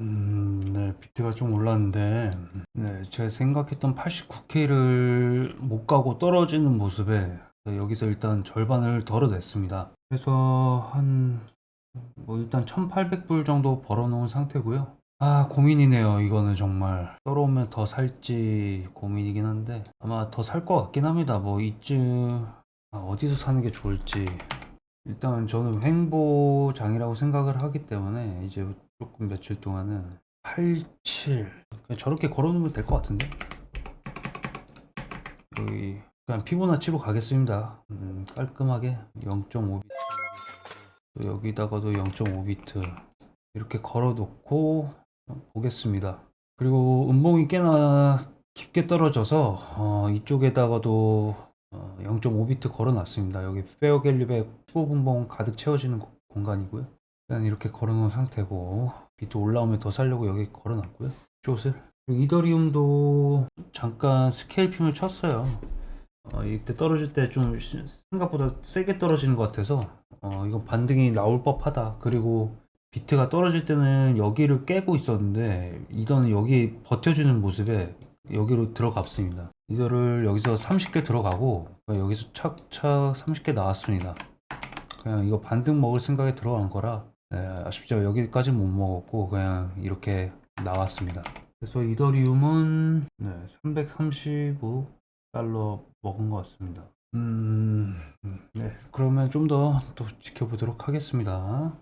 음, 네, 비트가 좀 올랐는데, 네, 제가 생각했던 89K를 못 가고 떨어지는 모습에 여기서 일단 절반을 덜어냈습니다. 그래서 한, 뭐 일단 1800불 정도 벌어놓은 상태고요. 아, 고민이네요. 이거는 정말. 떨어오면 더 살지 고민이긴 한데, 아마 더 살 것 같긴 합니다. 뭐 이쯤, 아, 어디서 사는 게 좋을지. 일단 저는 횡보장이라고 생각을 하기 때문에 이제 조금 며칠 동안은 87 그냥 저렇게 걸어놓으면 될 것 같은데? 여기 그냥 피보나 치로 가겠습니다. 음, 깔끔하게 0.5비트. 여기다가도 0.5비트. 이렇게 걸어놓고 보겠습니다. 그리고 음봉이 꽤나 깊게 떨어져서 어, 이쪽에다가도 어, 0.5비트 걸어놨습니다. 여기 페어 갤립에 15분봉 가득 채워지는 고- 공간이고요. 일단 이렇게 걸어놓은 상태고 비트 올라오면 더 살려고 여기 걸어놨고요. 숏을 이더리움도 잠깐 스케일핑을 쳤어요. 어, 이때 떨어질 때 좀 생각보다 세게 떨어지는 것 같아서 어, 이건 반등이 나올 법하다. 그리고 비트가 떨어질 때는 여기를 깨고 있었는데 이더는 여기 버텨주는 모습에 여기로 들어갔습니다. 이더를 여기서 30개 들어가고 여기서 착착 30개 나왔습니다. 그냥 이거 반등 먹을 생각에 들어간 거라 네, 아쉽죠. 여기까지 못 먹었고 그냥 이렇게 나왔습니다. 그래서 이더리움은 네, 335달러 먹은 것 같습니다. 음, 네, 그러면 좀 더 또 지켜보도록 하겠습니다.